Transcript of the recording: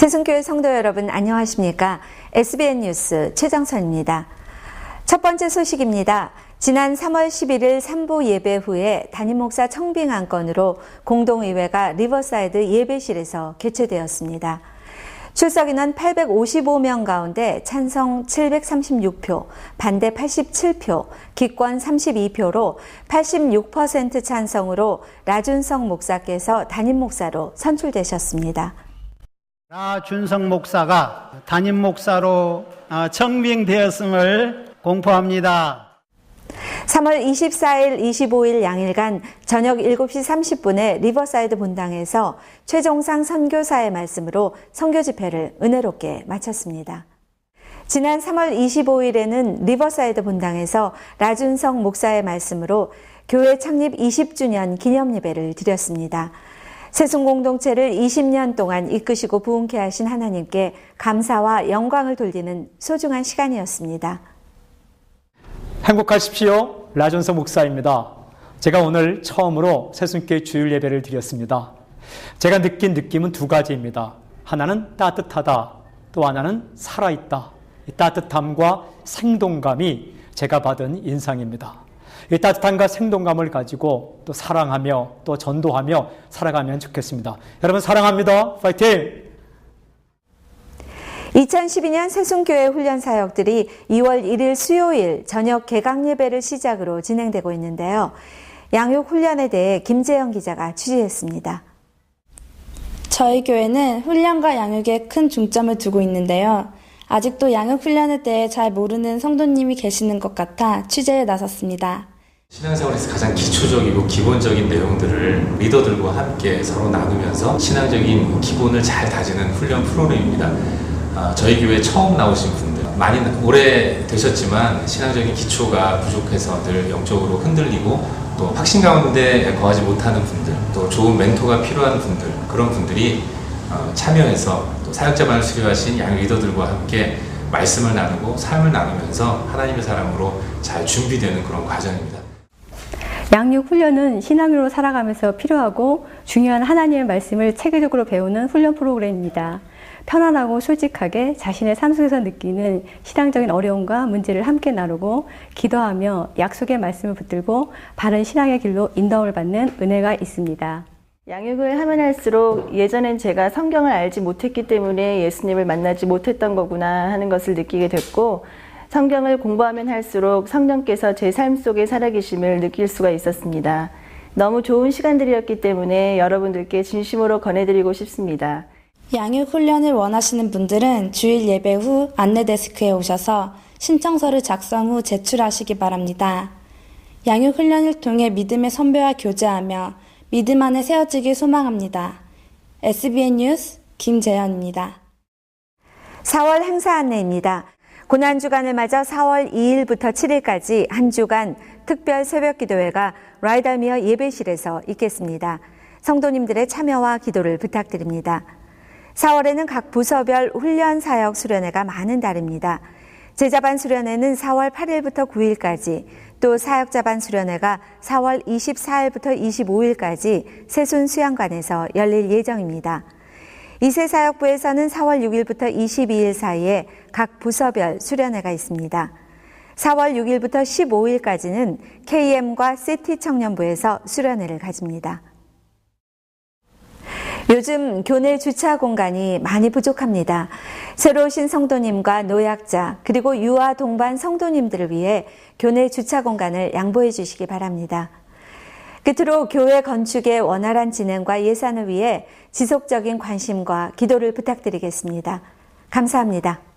세승교회 성도 여러분 안녕하십니까? SBN 뉴스 최정선입니다. 첫 번째 소식입니다. 지난 3월 11일 3부 예배 후에 담임 목사 청빙 안건으로 공동의회가 리버사이드 예배실에서 개최되었습니다. 출석 인원 855명 가운데 찬성 736표, 반대 87표, 기권 32표로 86% 찬성으로 라준성 목사께서 담임 목사로 선출되셨습니다. 나준성 목사가 담임 목사로 청빙되었음을 공포합니다. 3월 24일, 25일 양일간 저녁 7시 30분에 리버사이드 본당에서 최종상 선교사의 말씀으로 선교 집회를 은혜롭게 마쳤습니다. 지난 3월 25일에는 리버사이드 본당에서 라준성 목사의 말씀으로 교회 창립 20주년 기념 예배를 드렸습니다. 세순 공동체를 20년 동안 이끄시고 부흥케 하신 하나님께 감사와 영광을 돌리는 소중한 시간이었습니다. 행복하십시오. 라존서 목사입니다. 제가 오늘 처음으로 세순교회 주일 예배를 드렸습니다. 제가 느낀 느낌은 두 가지입니다. 하나는 따뜻하다, 또 하나는 살아있다. 따뜻함과 생동감이 제가 받은 인상입니다. 이 따뜻함과 생동감을 가지고 또 사랑하며 또 전도하며 살아가면 좋겠습니다. 여러분 사랑합니다. 파이팅! 2012년 세순교회 훈련 사역들이 2월 1일 수요일 저녁 개강 예배를 시작으로 진행되고 있는데요. 양육 훈련에 대해 김재영 기자가 취재했습니다. 저희 교회는 훈련과 양육에 큰 중점을 두고 있는데요. 아직도 양육 훈련에 대해 잘 모르는 성도님이 계시는 것 같아 취재에 나섰습니다. 신앙생활에서 가장 기초적이고 기본적인 내용들을 리더들과 함께 서로 나누면서 신앙적인 기본을 잘 다지는 훈련 프로그램입니다. 아, 저희 교회 처음 나오신 분들 많이 오래 되셨지만 신앙적인 기초가 부족해서 늘 영적으로 흔들리고 또 확신 가운데 거하지 못하는 분들 또 좋은 멘토가 필요한 분들 그런 분들이 어, 참여해서 또 사역자만을 수료하신 양 리더들과 함께 말씀을 나누고 삶을 나누면서 하나님의 사람으로 잘 준비되는 그런 과정입니다. 양육 훈련은 신앙으로 살아가면서 필요하고 중요한 하나님의 말씀을 체계적으로 배우는 훈련 프로그램입니다. 편안하고 솔직하게 자신의 삶 속에서 느끼는 신앙적인 어려움과 문제를 함께 나누고 기도하며 약속의 말씀을 붙들고 바른 신앙의 길로 인도함을 받는 은혜가 있습니다. 양육을 하면 할수록 예전엔 제가 성경을 알지 못했기 때문에 예수님을 만나지 못했던 거구나 하는 것을 느끼게 됐고 성경을 공부하면 할수록 성령께서 제 삶 속에 살아계심을 느낄 수가 있었습니다. 너무 좋은 시간들이었기 때문에 여러분들께 진심으로 권해드리고 싶습니다. 양육 훈련을 원하시는 분들은 주일 예배 후 안내 데스크에 오셔서 신청서를 작성 후 제출하시기 바랍니다. 양육 훈련을 통해 믿음의 선배와 교제하며 믿음 안에 세워지길 소망합니다. SBN 뉴스 김재현입니다. 4월 행사 안내입니다. 고난주간을 맞아 4월 2일부터 7일까지 한 주간 특별 새벽 기도회가 라이달미어 예배실에서 있겠습니다. 성도님들의 참여와 기도를 부탁드립니다. 4월에는 각 부서별 훈련 사역 수련회가 많은 달입니다. 제자반 수련회는 4월 8일부터 9일까지, 또 사역자반 수련회가 4월 24일부터 25일까지 세순 수양관에서 열릴 예정입니다. 이세 사역부에서는 4월 6일부터 22일 사이에 각 부서별 수련회가 있습니다. 4월 6일부터 15일까지는 KM과 시티 청년부에서 수련회를 가집니다. 요즘 교내 주차 공간이 많이 부족합니다. 새로 오신 성도님과 노약자, 그리고 유아 동반 성도님들을 위해 교내 주차 공간을 양보해 주시기 바랍니다. 끝으로 교회 건축의 원활한 진행과 예산을 위해 지속적인 관심과 기도를 부탁드리겠습니다. 감사합니다.